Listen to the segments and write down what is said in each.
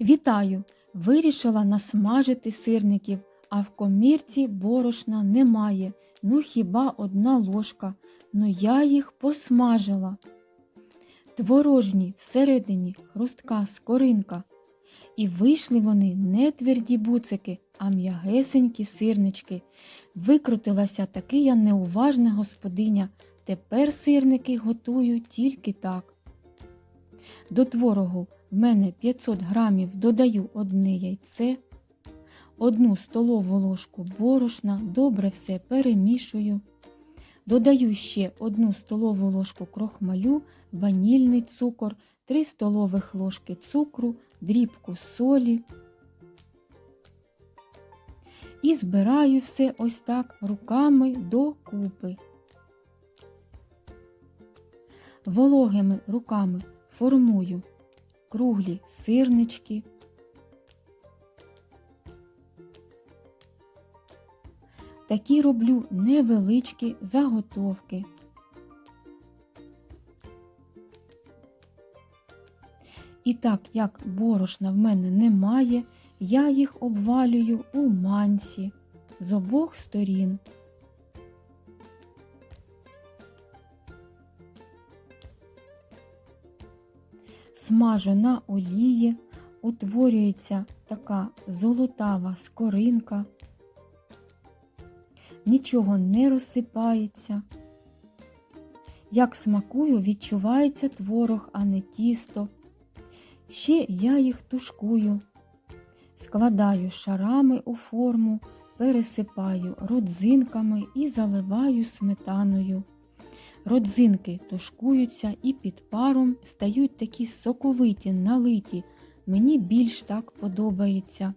Вітаю! Вирішила насмажити сирників, а в комірці борошна немає, ну хіба одна ложка, ну я їх посмажила. Творожні всередині хрустка скоринка. І вийшли вони не тверді буцики, а м'ягесенькі сирнички. Викрутилася таки я неуважна господиня. Тепер сирники готую тільки так. До творогу в мене 500 грамів додаю одне яйце, одну столову ложку борошна, добре все перемішую. Додаю ще одну столову ложку крохмалю, ванільний цукор, 3 столових ложки цукру, дрібку солі. І збираю все ось так руками докупи. Вологими руками формую круглі сирнички. Такі роблю невеличкі заготовки. І так як борошна в мене немає, я їх обвалюю у мансі з обох сторін. Смажу на олії, утворюється така золотава скоринка, нічого не розсипається. Як смакую, відчувається творог, а не тісто. Ще я їх тушкую, складаю шарами у форму, пересипаю родзинками і заливаю сметаною. Родзинки тушкуються і під паром стають такі соковиті, налиті. Мені більш так подобається.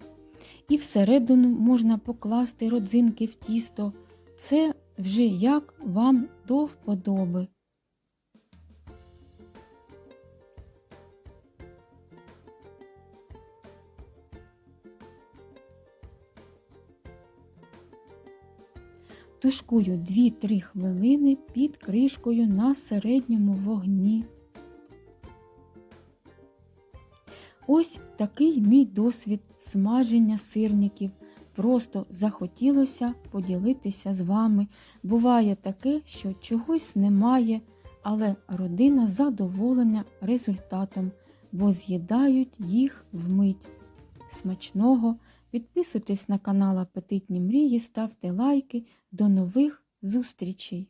І всередину можна покласти родзинки в тісто. Це вже як вам до вподоби. Тушкую 2-3 хвилини під кришкою на середньому вогні. Ось такий мій досвід смаження сирників. Просто захотілося поділитися з вами. Буває таке, що чогось немає, але родина задоволена результатом, бо з'їдають їх вмить. Смачного! Підписуйтесь на канал Апетитні Мрії, ставте лайки. До нових зустрічей!